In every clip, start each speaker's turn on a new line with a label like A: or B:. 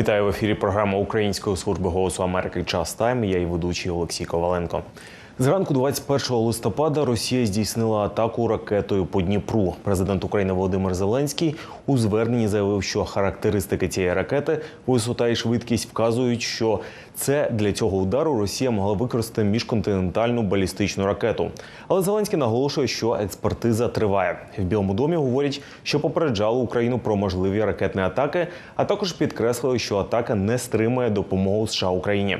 A: Вітаю в ефірі. Програма Української служби голосу Америки Час Тайм. Я і ведучий Олексій Коваленко. Зранку 21 листопада Росія здійснила атаку ракетою по Дніпру. Президент України Володимир Зеленський у зверненні заявив, що характеристики цієї ракети, висота і швидкість вказують, що це для цього удару Росія могла використати міжконтинентальну балістичну ракету. Але Зеленський наголошує, що експертиза триває. В Білому домі говорять, що попереджали Україну про можливі ракетні атаки, а також підкреслили, що атака не стримує допомогу США Україні.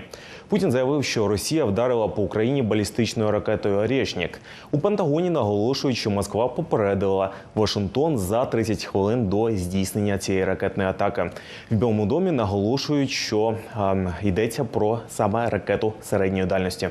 A: Путін заявив, що Росія вдарила по Україні балістичною ракетою «Орєшнік». У Пентагоні наголошують, що Москва попередила Вашингтон за 30 хвилин до здійснення цієї ракетної атаки. В Білому домі наголошують, що ем, йдеться про саме ракету середньої дальності.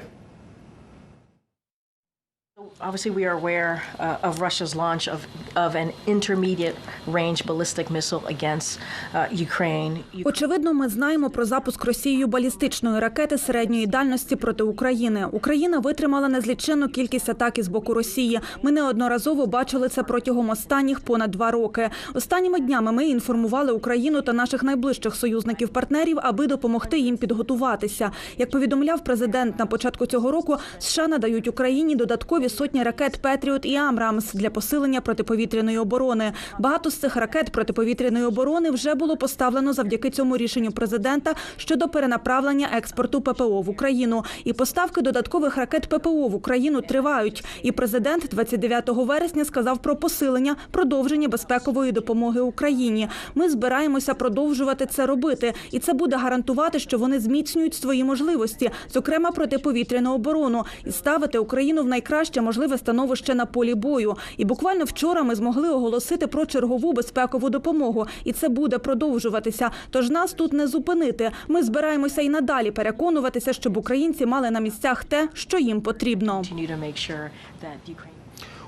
B: Obviously, we are aware uh, of Russia's launch of, of an intermediate range ballistic missile against uh, Ukraine.
C: Очевидно, ми знаємо про запуск Росією балістичної ракети середньої дальності проти України. Україна витримала незліченну кількість атак із боку Росії. Ми неодноразово бачили це протягом останніх понад два роки. Останніми днями ми інформували Україну та наших найближчих союзників-партнерів, аби допомогти їм підготуватися. Як повідомляв президент на початку цього року, США надають Україні додаткові сотні ракет Петріот і Амрамс для посилення протиповітряної оборони. Багато з цих ракет протиповітряної оборони вже було поставлено завдяки цьому рішенню президента щодо перенаправлення експорту ППО в Україну. І поставки додаткових ракет ППО в Україну тривають. І президент 29 вересня сказав про посилення продовження безпекової допомоги Україні. Ми збираємося продовжувати це робити, і це буде гарантувати, що вони зміцнюють свої можливості, зокрема протиповітряну оборону, і ставити Україну в найкраще можливе становище на полі бою. І буквально вчора ми змогли оголосити про чергову безпекову допомогу, і це буде продовжуватися. Тож нас тут не зупинити. Ми збираємося і надалі переконуватися, щоб українці мали на місцях те, що їм потрібно.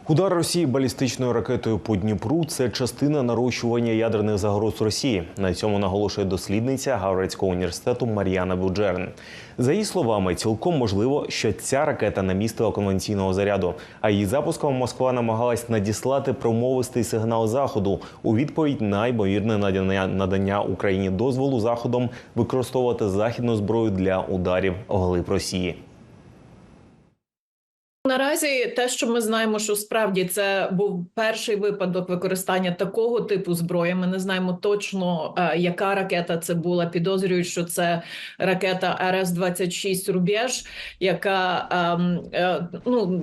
A: Удар Росії балістичною ракетою по Дніпру це частина нарощування ядерних загроз Росії. На цьому наголошує дослідниця Гаврицького університету Мар'яна Буджерн. За її словами, цілком можливо, що ця ракета не містила конвенційного заряду, а її запуском Москва намагалась надіслати промовистий сигнал заходу у відповідь на ймовірне надання, Україні дозволу заходом використовувати західну зброю для ударів вглиб Росії.
D: Наразі те, що ми знаємо, що справді це був перший випадок використання такого типу зброї. Ми не знаємо точно, е, яка ракета це була. Підозрюють, що це ракета РС 26 Рубеж, яка ем, е, ну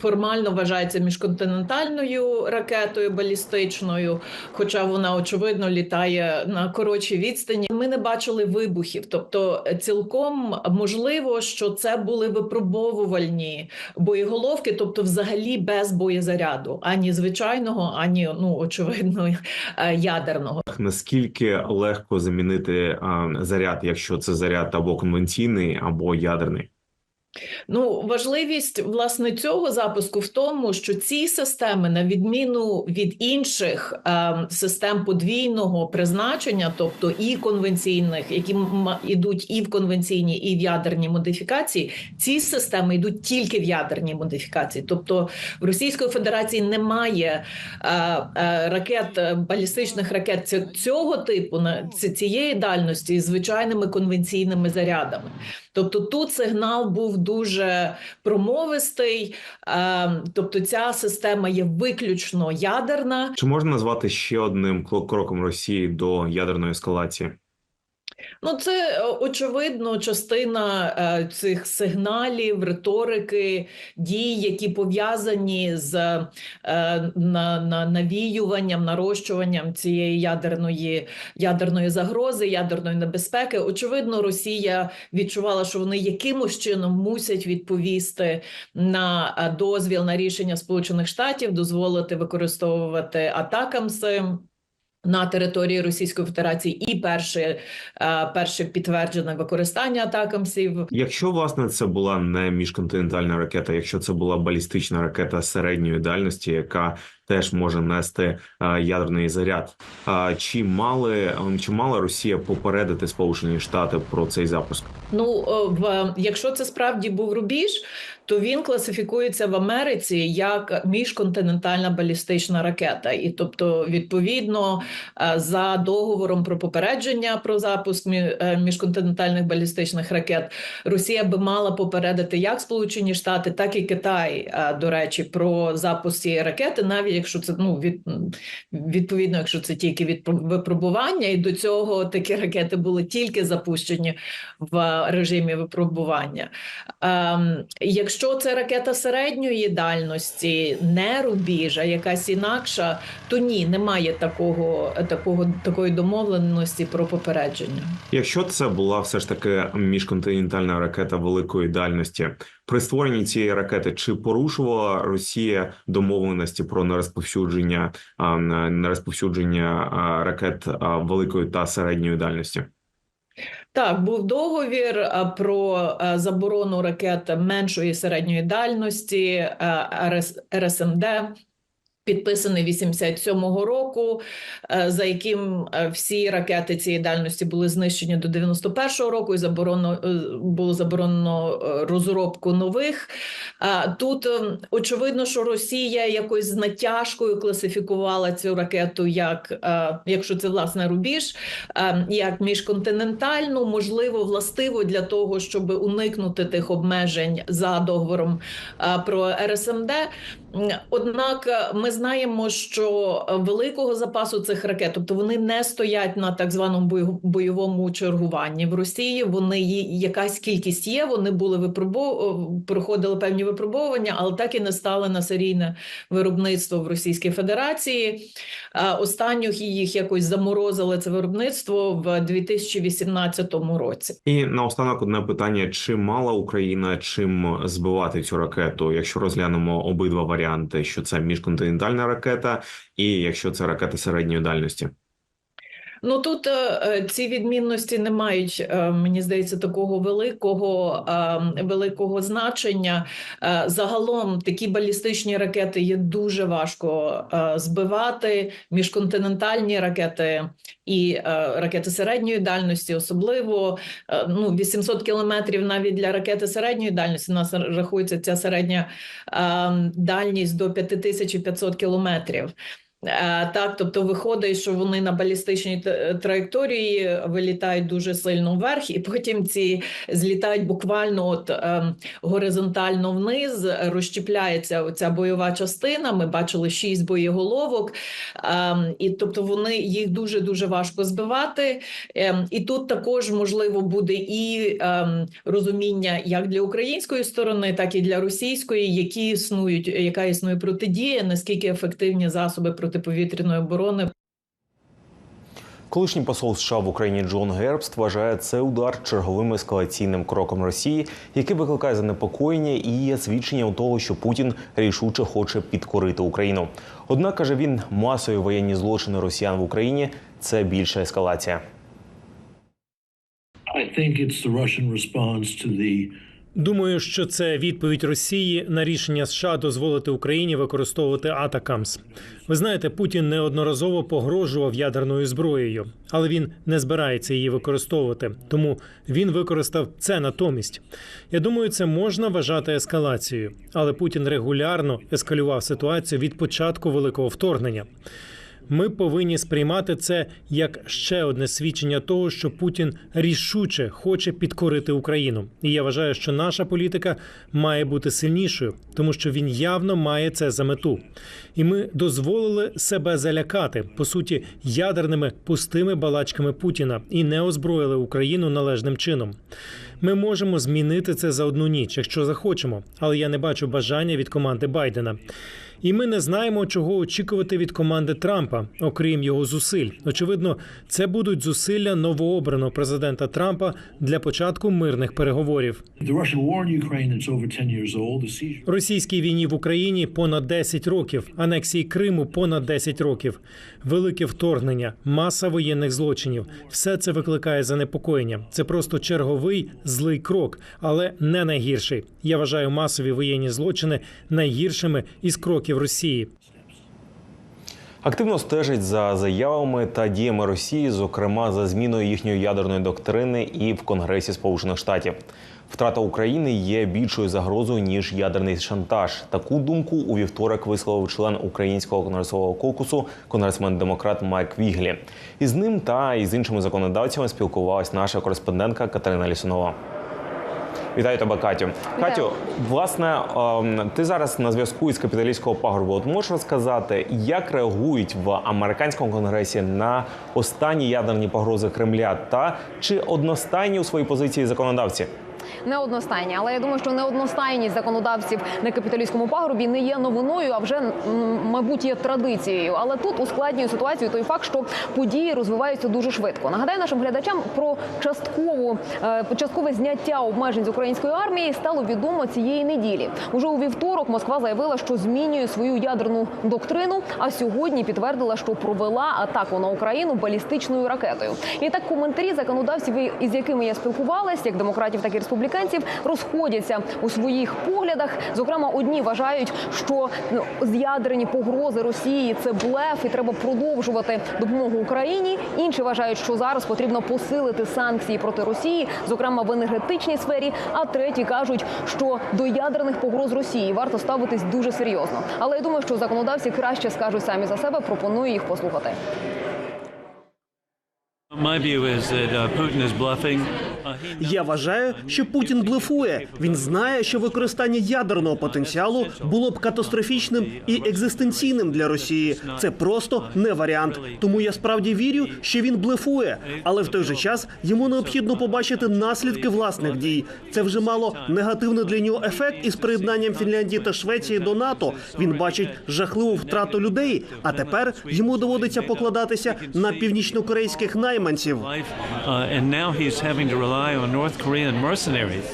D: формально вважається міжконтинентальною ракетою балістичною, хоча вона очевидно літає на коротшій відстані. Ми не бачили вибухів, тобто цілком можливо, що це були випробовувальні боєголовки, тобто взагалі без боєзаряду, ані звичайного, ані ну очевидно е, ядерного.
E: Наскільки легко замінити заряд, якщо це заряд або конвенційний, або ядерний?
D: Ну, важливість власне цього запуску в тому, що ці системи, на відміну від інших е, систем подвійного призначення, тобто і конвенційних, які ідуть і в конвенційні, і в ядерні модифікації, ці системи йдуть тільки в ядерній модифікації. Тобто в Російської Федерації немає е, е, ракет е, балістичних ракет цього типу на цієї дальності з звичайними конвенційними зарядами. Тобто тут сигнал був дуже промовистий, е, тобто ця система є виключно ядерна.
E: Чи можна назвати ще одним кро- кроком Росії до ядерної ескалації?
D: Ну, це е, очевидно частина е, цих сигналів, риторики, дій, які пов'язані з е, на, на, навіюванням, нарощуванням цієї ядерної, ядерної загрози, ядерної небезпеки. Очевидно, Росія відчувала, що вони якимось чином мусять відповісти на дозвіл на рішення Сполучених Штатів, дозволити використовувати атакамси. На території Російської Федерації і перше, е, перше підтверджене використання атакамсів.
E: Якщо власне це була не міжконтинентальна ракета, якщо це була балістична ракета середньої дальності, яка теж може нести е, ядерний заряд. А Чи мали чи мала Росія попередити Сполучені Штати про цей запуск?
D: Ну, е, в якщо це справді був рубіж, то він класифікується в Америці як міжконтинентальна балістична ракета, і тобто, відповідно, е, за договором про попередження про запуск мі- міжконтинентальних балістичних ракет, Росія би мала попередити як Сполучені Штати, так і Китай, до речі, про запуск цієї ракети, навіть якщо це ну від відповідно, якщо це тільки від випробування, і до цього такі ракети були тільки запущені в режимі випробування. Ем, якщо це ракета середньої дальності, не рубіж, а якась інакша, то ні, немає такого, такого такої домовленості про попередження.
E: Якщо це була все ж таки міжконтинентальна ракета великої дальності, при створенні цієї ракети чи порушувала Росія домовленості про нерозповсюдження нерозповсюдження ракет великої та середньої дальності?
D: Так, був договір про заборону ракет меншої середньої дальності РС, РСМД. Підписаний 87-го року, е, за яким е, всі ракети цієї дальності були знищені до 91-го року, і заборонено е, було заборонено розробку нових. Тут е, очевидно, що Росія якось з натяжкою класифікувала цю ракету як, якщо це власне рубіж, як міжконтинентальну, можливо, властиво для того, щоб уникнути тих обмежень за договором про РСМД. Однак е, ми знаємо, що е, великого запасу цих ракет, тобто вони не стоять на так званому бойовому чергуванні в Росії. Вони якась кількість є. Вони були випробов... проходили певні випробовування, але так і не стали на серійне виробництво в Російській Федерації. Е, Останніх їх якось заморозили це виробництво в 2018 році.
E: І наостанок одне питання: чи мала Україна чим збивати цю ракету, якщо розглянемо обидва варіанти, що це міжконтинентальна ракета, і якщо це ракета середньої дальності?
D: Ну тут е, е, ці відмінності не мають, е, мені здається, такого великого, великого значення. Загалом такі балістичні ракети є дуже важко збивати. Міжконтинентальні ракети і ракети середньої дальності, особливо ну 800 кілометрів навіть для ракети середньої дальності. У нас рахується ця середня е, дальність до 5500 кілометрів. Е, Так, тобто виходить, що вони на балістичній траєкторії вилітають дуже сильно вверх, і потім ці злітають буквально от ем, горизонтально вниз, розщепляється оця бойова частина. Ми бачили шість боєголовок, ем, і тобто вони їх дуже дуже важко збивати. Ем, і тут також можливо буде і розуміння як для української сторони, так і для російської, які існують, яка існує протидія, наскільки ефективні засоби протиповітряної оборони
A: Колишній посол США в Україні Джон Гербст вважає це удар черговим ескалаційним кроком Росії, який викликає занепокоєння і є свідченням того, що Путін рішуче хоче підкорити Україну. Однак каже він, масові воєнні злочини росіян в Україні це більша ескалація.
F: I think it's the Russian response to the
G: Думаю, що це відповідь Росії на рішення США дозволити Україні використовувати Атакамс. Ви знаєте, Путін неодноразово погрожував ядерною зброєю, але він не збирається її використовувати. Тому він використав це натомість. Я думаю, це можна вважати ескалацією, але Путін регулярно ескалював ситуацію від початку великого вторгнення. Ми повинні сприймати це як ще одне свідчення того, що Путін рішуче хоче підкорити Україну. І я вважаю, що наша політика має бути сильнішою, тому що він явно має це за мету. І ми дозволили себе залякати по суті ядерними пустими балачками Путіна і не озброїли Україну належним чином. Ми можемо змінити це за одну ніч, якщо захочемо, але я не бачу бажання від команди Байдена. І ми не знаємо, чого очікувати від команди Трампа, окрім його зусиль. Очевидно, це будуть зусилля новообраного президента Трампа для початку мирних переговорів.
F: the Russian war in Ukraine that's over 10 years old, the siege
G: Російській війні в Україні понад 10 років, анексії Криму понад 10 років, велике вторгнення, маса воєнних злочинів. Все це викликає занепокоєння. Це просто черговий злий крок, але не найгірший. Я вважаю масові воєнні злочини найгіршими із кроків Росії.
A: Активно стежить за заявами та діями Росії, зокрема за зміною їхньої ядерної доктрини і в Конгресі Сполучених Штатів. Втрата України є більшою загрозою ніж ядерний шантаж. Таку думку у вівторок висловив член українського конгресового кокусу, конгресмен демократ Майк Віглі. Із ним та із іншими законодавцями спілкувалась наша кореспондентка Катерина Лісунова. Вітаю тебе, Катю. Катю, власне, ем, ти зараз на зв'язку із капіталістського пагорбу. От можеш розказати, як реагують в американському конгресі на останні ядерні погрози Кремля, та чи одностайні у своїй позиції законодавці?
H: Неодностайні. Але я думаю, що неодностайність законодавців на капіталістському пагорбі не є новиною, а вже мабуть є традицією. Але тут ускладнює ситуацію той факт, що події розвиваються дуже швидко. Нагадаю нашим глядачам про часткову е, часткове зняття обмежень з української армії стало відомо цієї неділі. Уже у вівторок Москва заявила, що змінює свою ядерну доктрину. А сьогодні підтвердила, що провела атаку на Україну балістичною ракетою. І так коментарі законодавців, із якими я спілкувалась, як демократів, так і республіканців, розходяться у своїх поглядах. Зокрема, одні вважають, що ну, ядерні погрози Росії це блеф, і треба продовжувати допомогу Україні. Інші вважають, що зараз потрібно посилити санкції проти Росії, зокрема в енергетичній сфері. А треті кажуть, що до ядерних погроз Росії варто ставитись дуже серйозно. Але я думаю, що законодавці краще скажуть самі за себе. Пропоную їх послухати.
I: My view is that uh, Putin is bluffing.
J: Я вважаю, що Путін блефує. Він знає, що використання ядерного потенціалу було б катастрофічним і екзистенційним для Росії. Це просто не варіант. Тому я справді вірю, що він блефує, але в той же час йому необхідно побачити наслідки власних дій. Це вже мало негативний для нього ефект із приєднанням Фінляндії та Швеції до НАТО. Він бачить жахливу втрату людей. А тепер йому доводиться покладатися на північнокорейських найманців.
I: Rely on North Korean mercenaries.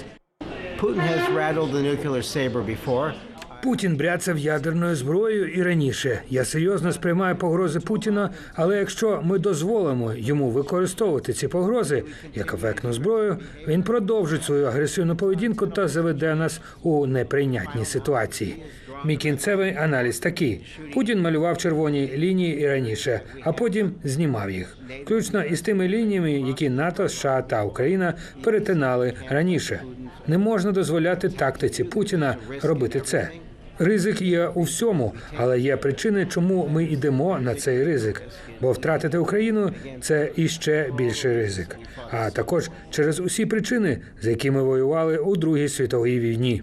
K: Putin has rattled the nuclear saber before.
L: Путін бряцав ядерною зброєю і раніше. Я серйозно сприймаю погрози Путіна, але якщо ми дозволимо йому використовувати ці погрози як ефектну зброю, він продовжить свою агресивну поведінку та заведе нас у неприйнятні ситуації. Мій кінцевий аналіз такий: Путін малював червоні лінії і раніше, а потім знімав їх, включно із тими лініями, які НАТО, США та Україна перетинали раніше. Не можна дозволяти тактиці Путіна робити це. Ризик є у всьому, але є причини, чому ми йдемо на цей ризик. Бо втратити Україну це іще більший ризик. А також через усі причини, за які ми воювали у Другій світовій війні.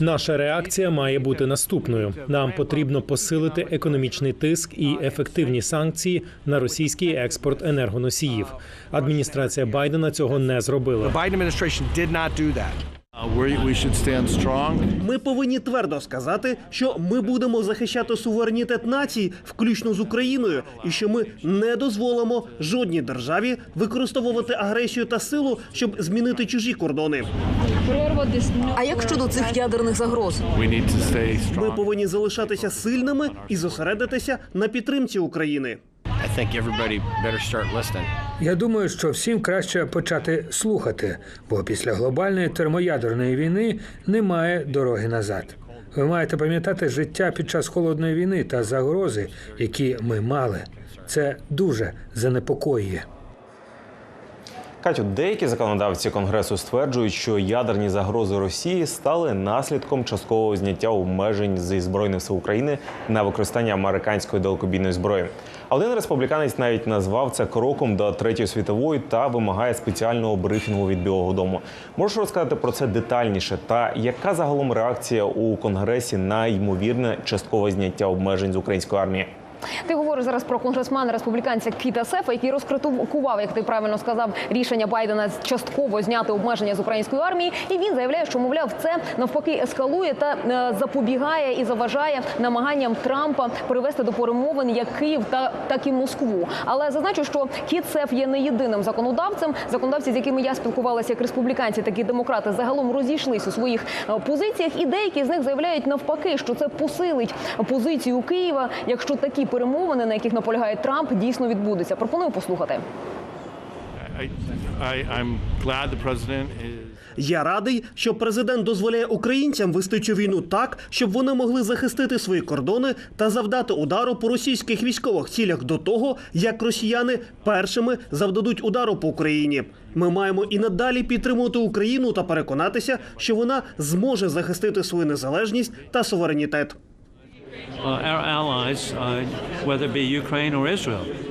G: Наша реакція має бути наступною. Нам потрібно посилити економічний тиск і ефективні санкції на російський експорт енергоносіїв. Адміністрація Байдена цього не зробила.
J: Ми повинні твердо сказати, що ми будемо захищати суверенітет націй, включно з Україною, і що ми не дозволимо жодній державі використовувати агресію та силу, щоб змінити чужі кордони.
H: А як щодо цих ядерних загроз?
J: Ми повинні залишатися сильними і зосередитися на підтримці України.
K: I think everybody better start listening.
L: Я думаю, що всім краще почати слухати, бо після глобальної термоядерної війни немає дороги назад. Ви маєте пам'ятати життя під час холодної війни та загрози, які ми мали. Це дуже занепокоює.
A: Катю, деякі законодавці конгресу стверджують, що ядерні загрози Росії стали наслідком часткового зняття обмежень зі збройних сил України на використання американської далекобійної зброї. Один республіканець навіть назвав це кроком до третьої світової та вимагає спеціального брифінгу від Білого Дому. Можеш розказати про це детальніше? Та яка загалом реакція у конгресі на ймовірне часткове зняття обмежень з української армії?
H: Ти говориш зараз про конгресмена республіканця Кіта Сефа, який розкритикував, як ти правильно сказав, рішення Байдена частково зняти обмеження з української армії. І він заявляє, що мовляв, це навпаки ескалує та е, запобігає і заважає намаганням Трампа привести до перемовин як Київ та так і Москву. Але зазначу, що Кіт Сеф є не єдиним законодавцем. Законодавці, з якими я спілкувалася, як республіканці, так і демократи, загалом розійшлись у своїх е, позиціях. І деякі з них заявляють навпаки, що це посилить позицію Києва, якщо такі перемовини, на яких наполягає Трамп, дійсно відбудуться. Пропоную послухати.
I: I, I, I'm glad the president is.
J: Я радий, що президент дозволяє українцям вести цю війну так, щоб вони могли захистити свої кордони та завдати удару по російських військових цілях до того, як росіяни першими завдадуть удару по Україні. Ми маємо і надалі підтримувати Україну та переконатися, що вона зможе захистити свою незалежність та суверенітет.
I: Uh, our allies,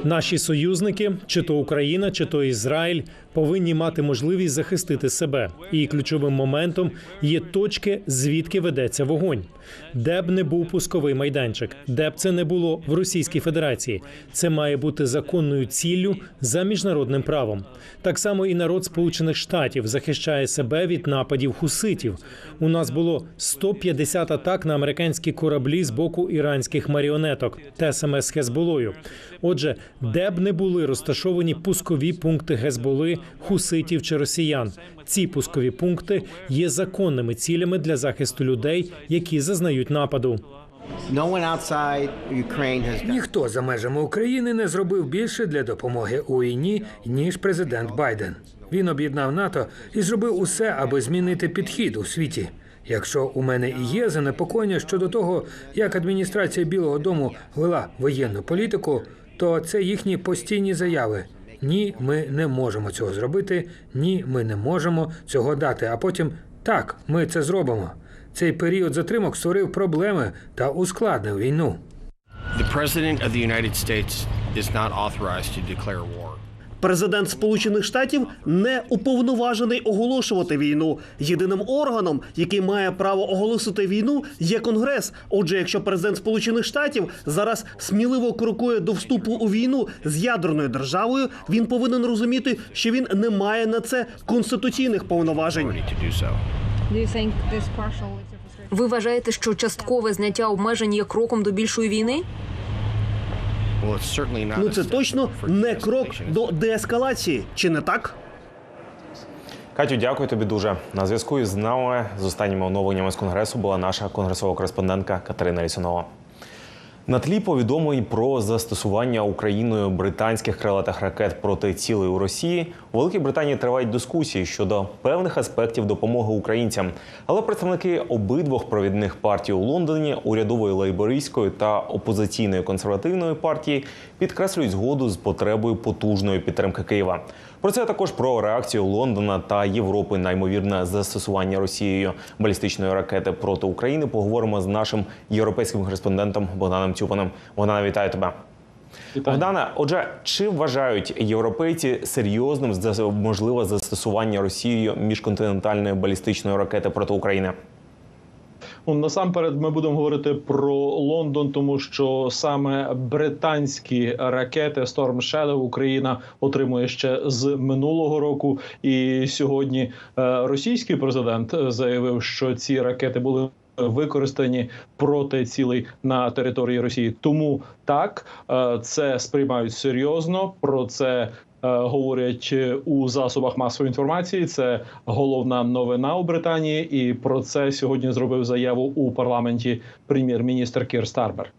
G: Наші союзники, чи то Україна, чи то Ізраїль, повинні мати можливість захистити себе. І ключовим моментом є точки, звідки ведеться вогонь. Де б не був пусковий майданчик, де б це не було в Російській Федерації, це має бути законною ціллю за міжнародним правом. Так само і народ Сполучених Штатів захищає себе від нападів хуситів. У нас було 150 атак на американські кораблі з боку іранських маріонеток та СМС з Хезболою. Отже, де б не були розташовані пускові пункти Гезболи, хуситів чи росіян, ці пускові пункти є законними цілями для захисту людей, які зазнають нападу.
L: Ніхто за межами України не зробив більше для допомоги у війні, ніж президент Байден. Він об'єднав НАТО і зробив усе, аби змінити підхід у світі. Якщо у мене і є занепокоєння щодо того, як адміністрація Білого Дому вела воєнну політику, то це їхні постійні заяви. Ні, ми не можемо цього зробити. Ні, ми не можемо цього дати. А потім так, ми це зробимо. Цей період затримок створив проблеми та ускладнив війну.
K: The President of the United States is not authorized to declare war.
J: Президент Сполучених Штатів не уповноважений оголошувати війну. Єдиним органом, який має право оголосити війну, є Конгрес. Отже, якщо президент Сполучених Штатів зараз сміливо крокує до вступу у війну з ядерною державою, він повинен розуміти, що він не має на це конституційних повноважень.
K: To.
H: Ви вважаєте, що часткове зняття обмежень є кроком до більшої війни?
K: Well, it's certainly not.
J: Ну це точно не крок до деескалації, чи не так?
A: Катю, дякую тобі дуже. На зв'язку із нами з останніми оновленнями з конгресу була наша конгресова кореспондентка Катерина Лісунова. На тлі повідомлень про застосування Україною британських крилатих ракет проти цілей у Росії у Великій Британії тривають дискусії щодо певних аспектів допомоги українцям. Але представники обидвох провідних партій у Лондоні, урядової лейбористської та опозиційної консервативної партії, підкреслюють згоду з потребою потужної підтримки Києва. Про це також про реакцію Лондона та Європи на ймовірне застосування Росією балістичної ракети проти України. Поговоримо з нашим європейським кореспондентом Богданом Цюпаном. Богдана, вітаю тебе. Богдана, отже, чи вважають європейці серйозним можливе застосування Росією міжконтинентальної балістичної ракети проти України?
M: Ну, насамперед, ми будемо говорити про Лондон, тому що саме британські ракети Storm Shadow Україна отримує ще з минулого року. І сьогодні е, російський президент заявив, що ці ракети були. Використані проти цілей на території Росії, тому так е, це сприймають серйозно. Про це говорять е, у засобах масової інформації. Це головна новина у Британії, і про це сьогодні зробив заяву у парламенті прем'єр-міністр Кір Старбер.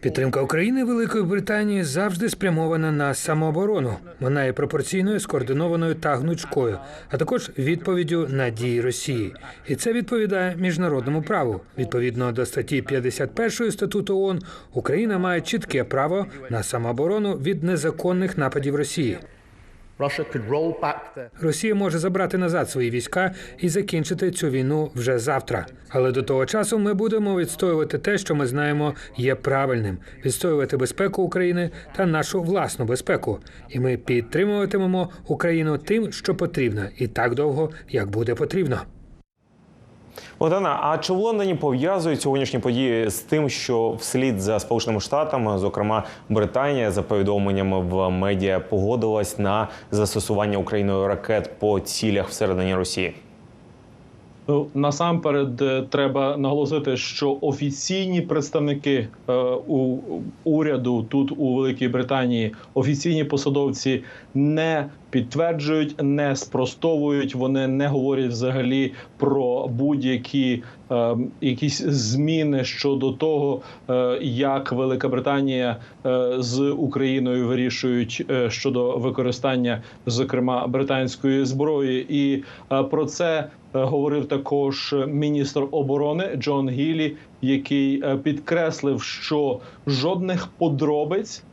L: Підтримка України Великої Британії завжди спрямована на самооборону. Вона є пропорційною, скоординованою та гнучкою, а також відповіддю на дії Росії. І це відповідає міжнародному праву. Відповідно до статті 51 статуту ООН, Україна має чітке право на самооборону від незаконних нападів Росії. Росія може забрати назад свої війська і закінчити цю війну вже завтра. Але до того часу ми будемо відстоювати те, що ми знаємо є правильним: відстоювати безпеку України та нашу власну безпеку. І ми підтримуватимемо Україну тим, що потрібно, і так довго, як буде потрібно.
A: Богдана, а чи в Лондоні пов'язують сьогоднішні події з тим, що вслід за Сполученими Штатами, зокрема Британія, за повідомленнями в медіа, погодилась на застосування Україною ракет по цілях всередині Росії?
M: Ну, насамперед е, треба наголосити, що офіційні представники е, у уряду тут у Великій Британії, офіційні посадовці не підтверджують, не спростовують. Вони не говорять взагалі про будь-які е, якісь зміни щодо того, е, як Велика Британія е, з Україною вирішують е, щодо використання, зокрема британської зброї, і е, про це е, говорив також міністр оборони Джон Гілі, який е, підкреслив, що жодних подробиць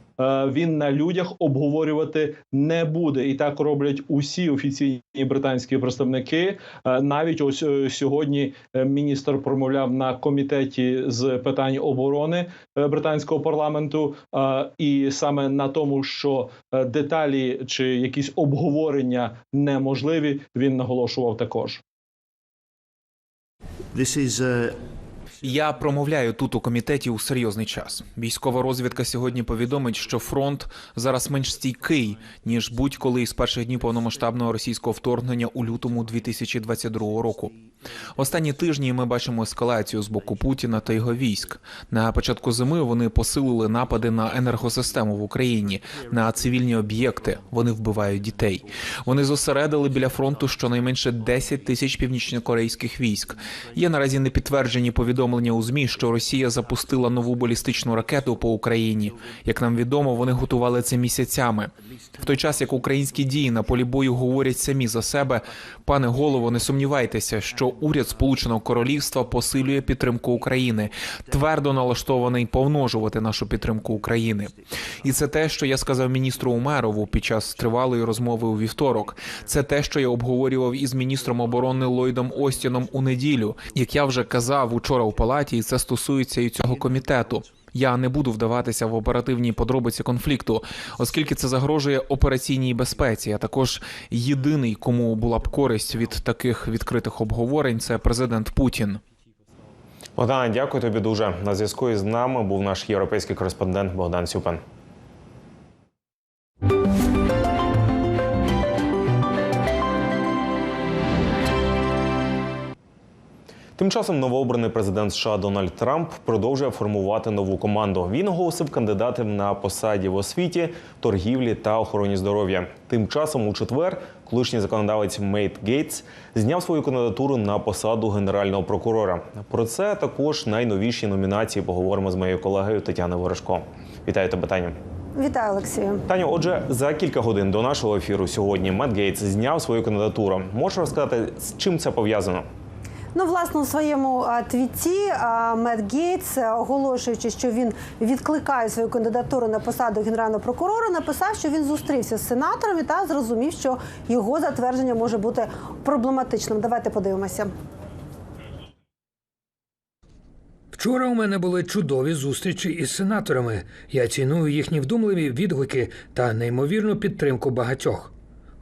M: він на людях обговорювати не буде, і так роблять усі офіційні британські представники. Е, Навіть ось е, сьогодні е, міністр промовляв на комітеті з питань оборони е, британського парламенту, е, і саме на тому, що е, деталі чи якісь обговорення неможливі, він наголошував також.
N: This is uh, Я промовляю тут у комітеті у серйозний час. Військова розвідка сьогодні повідомить, що фронт зараз менш стійкий ніж будь-коли із перших днів повномасштабного російського вторгнення у лютому 2022 року. Останні тижні ми бачимо ескалацію з боку Путіна та його військ. На початку зими вони посилили напади на енергосистему в Україні, на цивільні об'єкти. Вони вбивають дітей. Вони зосередили біля фронту щонайменше 10 тисяч північнокорейських військ. Є наразі непідтверджені повідомлення у змі, що Росія запустила нову балістичну ракету по Україні. Як нам відомо, вони готували це місяцями. В той час як українські дії на полі бою говорять самі за себе, пане голово, не сумнівайтеся, що уряд Сполученого Королівства посилює підтримку України, твердо налаштований помножувати нашу підтримку України. І це те, що я сказав міністру Умерову під час тривалої розмови у вівторок. Це те, що я обговорював із міністром оборони Ллойдом Остіном у неділю. Як я вже казав учора у палаті, і це стосується і цього комітету. Я не буду вдаватися в оперативні подробиці конфлікту, оскільки це загрожує операційній безпеці. А також єдиний, кому була б користь від таких відкритих обговорень, це президент Путін.
A: Богдан, дякую тобі дуже. На зв'язку із нами був наш європейський кореспондент Богдан Сюпен. Тим часом новообраний президент США Дональд Трамп продовжує формувати нову команду. Він оголосив кандидатів на посаді в освіті, торгівлі та охороні здоров'я. Тим часом у четвер колишній законодавець Мейт Гейтс зняв свою кандидатуру на посаду генерального прокурора. Про це також найновіші номінації поговоримо з моєю колегою Тетяною Ворожко. Вітаю тебе, Таню.
O: Вітаю, Олексію.
A: Таню, отже, за кілька годин до нашого ефіру сьогодні Мет Гейтс зняв свою кандидатуру. Можеш розказати, з чим це пов'язано?
O: Ну, власне, у своєму твіті а, Мет Гейтс, оголошуючи, що він відкликає свою кандидатуру на посаду генерального прокурора, написав, що він зустрівся з сенаторами та зрозумів, що його затвердження може бути проблематичним. Давайте подивимося.
L: Вчора у мене були чудові зустрічі із сенаторами. Я ціную їхні вдумливі відгуки та неймовірну підтримку багатьох.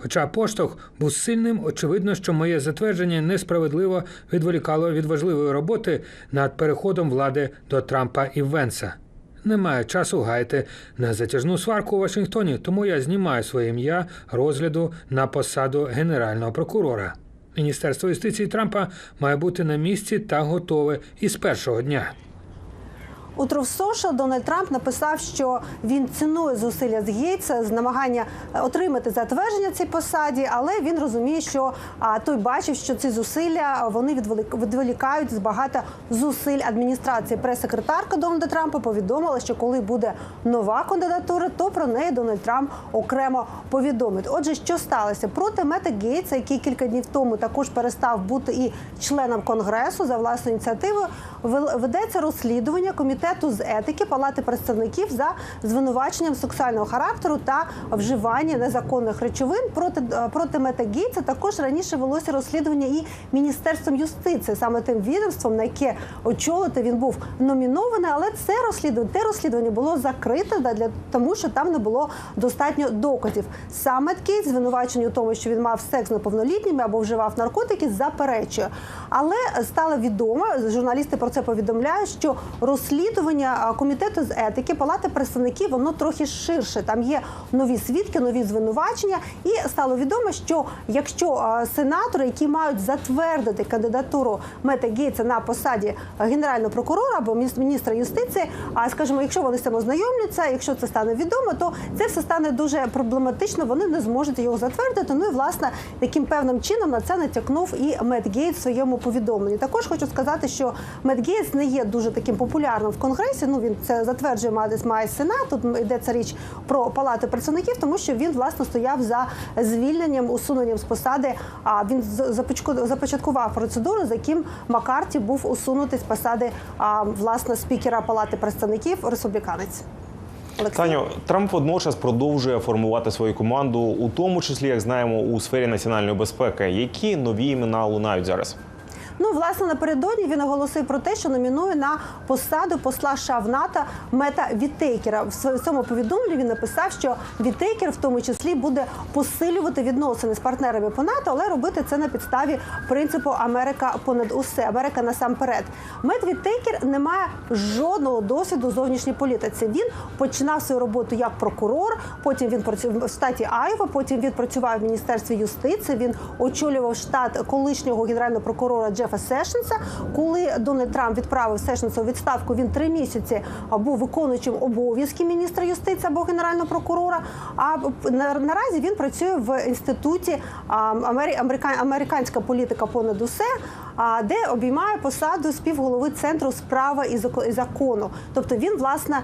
L: Хоча поштовх був сильним, очевидно, що моє затвердження несправедливо відволікало від важливої роботи над переходом влади до Трампа і Венса. Немає часу гаяти на затяжну сварку у Вашингтоні, тому я знімаю своє ім'я розгляду на посаду генерального прокурора. Міністерство юстиції Трампа має бути на місці та готове із першого дня.
O: У Truth Дональд Трамп написав, що він цінує зусилля з Гейтса з намагання е, отримати затвердження цій посаді, але він розуміє, що а, той бачив, що ці зусилля вони відволік- відволікають з багато зусиль адміністрації. Прес-секретарка Дональда Трампа повідомила, що коли буде нова кандидатура, то про неї Дональд Трамп окремо повідомить. Отже, що сталося проти Мета Гейтса, який кілька днів тому також перестав бути і членом конгресу за власною ініціативою, вел- ведеться розслідування комітету з етики Палати представників за звинуваченням сексуального характеру та вживання незаконних речовин проти е, проти Мета Гейтса Також раніше велося розслідування і міністерством юстиції, саме тим відомством, на яке очолити він був номінований, але це розслідування те розслідування було закрите для тому, що там не було достатньо доказів. Сам Мет Гейтс звинувачення у тому, що він мав секс з неповнолітніми або вживав наркотики, заперечує. Але стало відомо, журналісти про це повідомляють, що розслідування розслідування комітету з етики Палати представників воно трохи ширше. Там є нові свідки, нові звинувачення, і стало відомо, що якщо сенатори, які мають затвердити кандидатуру Мета Гейтса на посаді генерального прокурора або міністр- міністра юстиції, а скажімо, якщо вони з цим ознайомляться, якщо це стане відомо, то це все стане дуже проблематично. Вони не зможуть його затвердити. Ну і власне таким певним чином на це натякнув і Мет Гейтс в своєму повідомленні. Також хочу сказати, що Мет Гейтс не є дуже таким популярним в конгресі. Ну він це затверджує має, сенат. Тут йдеться річ про палату представників, тому що він власне стояв за звільненням, усуненням з посади. А він започаткував процедуру, за яким Маккарті був усунутий з посади а, власне спікера палати представників республіканець.
A: Таню, Трамп водночас продовжує формувати свою команду, у тому числі, як знаємо, у сфері національної безпеки. Які нові імена лунають зараз?
O: Ну, власне, напередодні він оголосив про те, що номінує на посаду посла США в НАТО Мета Віттейкера. В своєму повідомленні він написав, що Віттейкер в тому числі буде посилювати відносини з партнерами по НАТО, але робити це на підставі принципу Америка понад усе, Америка насамперед. Мет Віттейкер не має жодного досвіду зовнішній політиці. Він починав свою роботу як прокурор, потім він працював в штаті Айва, потім він працював в міністерстві юстиції. Він очолював штат колишнього генерального прокурора Джефа Сешенса. Коли Дональд Трамп відправив Сешенса у відставку, він три місяці був виконуючим обов'язки міністра юстиції або генерального прокурора. А наразі він працює в інституті американська політика понад усе. Де обіймає посаду співголови центру справа і зако- закону, тобто він власне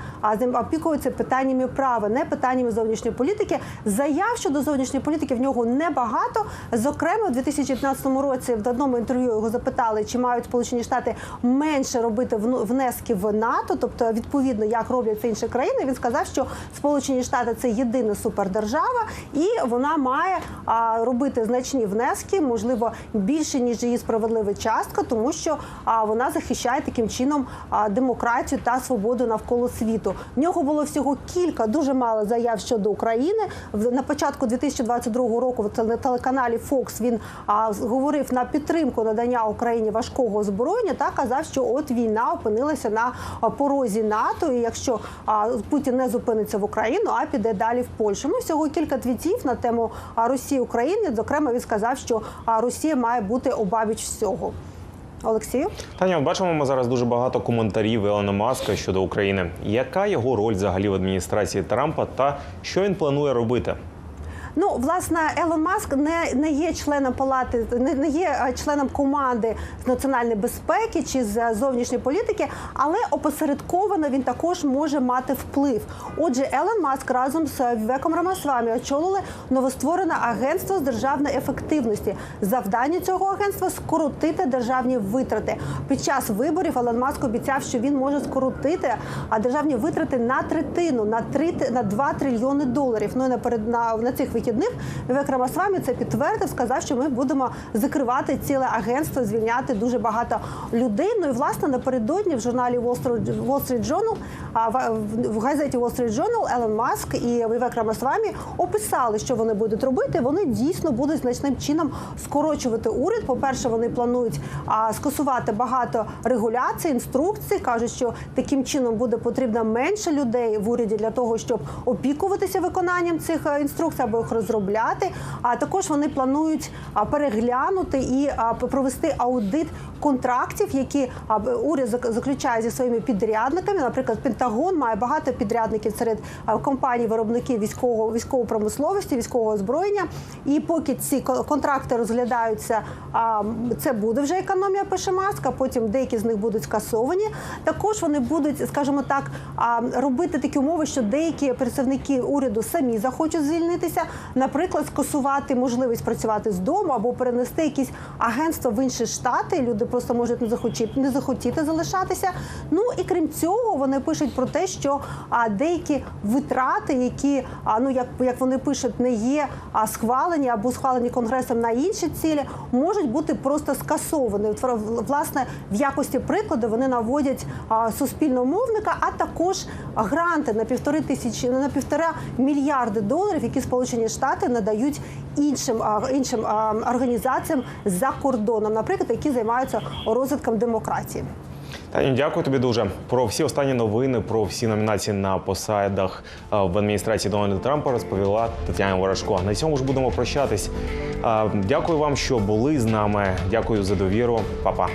O: опікується питаннями права, не питаннями зовнішньої політики. Заяв щодо зовнішньої політики в нього небагато. Зокрема, у 2015 році в одному інтерв'ю його запитали, чи мають Сполучені Штати менше робити внески в НАТО, тобто відповідно як роблять це інші країни. Він сказав, що Сполучені Штати це єдина супердержава, і вона має робити значні внески, можливо, більше ніж її справедлива частка, тому що вона захищає таким чином демократію та свободу навколо світу. В нього було всього кілька дуже мало заяв щодо України. На початку 2022 року в теле- телеканалі Fox він говорив на підтримку надання Україні важкого озброєння та казав, що от війна опинилася на порозі НАТО. І якщо Путін не зупиниться в Україну, а піде далі в Польщу. Ну всього кілька твітів на тему Росії України. Зокрема, він сказав, що Росія має бути обабіч всього. Олексію.
A: Таня, бачимо ми зараз дуже багато коментарів Елона Маска щодо України. Яка його роль взагалі в адміністрації Трампа та що він планує робити?
O: Ну, власне, Елон Маск не, не є членом палати, не, не є е, членом команди з національної безпеки чи з е, зовнішньої політики, але опосередковано він також може мати вплив. Отже, Елон Маск разом з Вівеком Рамасвамі очолили новостворене агентство з державної ефективності. Завдання цього агентства скоротити державні витрати. Під час виборів Елон Маск обіцяв, що він може скоротити державні витрати на третину, на 3, на 2 трильйони доларів. Ну і наперед на, на цих вихідних Вівек Рамасвамі це підтвердив, сказав, що ми будемо закривати ціле агентство, звільняти дуже багато людей. Ну і власне напередодні в журналі Wall Street, Journal, в, газеті Wall Street Journal Елон Маск і Вівек Рамасвамі описали, що вони будуть робити. Вони дійсно будуть значним чином скорочувати уряд. По перше, вони планують скасувати багато регуляцій, інструкцій. кажуть, що таким чином буде потрібно менше людей в уряді для того, щоб опікуватися виконанням цих е, інструкцій або їх розробляти. А також вони планують переглянути і провести аудит контрактів, які уряд зак- заключає зі своїми підрядниками. Наприклад, Пентагон має багато підрядників серед компаній виробників військового військової промисловості, військового озброєння. І поки ці ко- контракти розглядаються, це буде вже економія пише Маск, Потім деякі з них будуть скасовані. Також вони будуть, скажімо так, робити такі умови, що деякі представники уряду самі захочуть звільнитися, наприклад, скасувати можливість працювати з дому або перенести якісь агентства в інші штати. Люди просто можуть не захотіти, не захотіти залишатися. Ну і крім цього, вони пишуть про те, що а, деякі витрати, які а, ну як, як вони пишуть, не є а, схвалені або схвалені конгресом на інші цілі, можуть бути просто скасовані. Власне, в якості прикладу вони наводять а, суспільного мовника, а також гранти на півтори тисячі на півтора мільярди доларів, які Сполучені Штати надають іншим а, іншим а, організаціям за кордоном, наприклад, які займаються розвитком демократії.
A: Таню, дякую тобі дуже. Про всі останні новини, про всі номінації на посадах е, в адміністрації Дональда Трампа розповіла Тетяна Ворожко. На цьому ж будемо прощатись. Е, Дякую вам, що були з нами. Дякую за довіру. Па-па.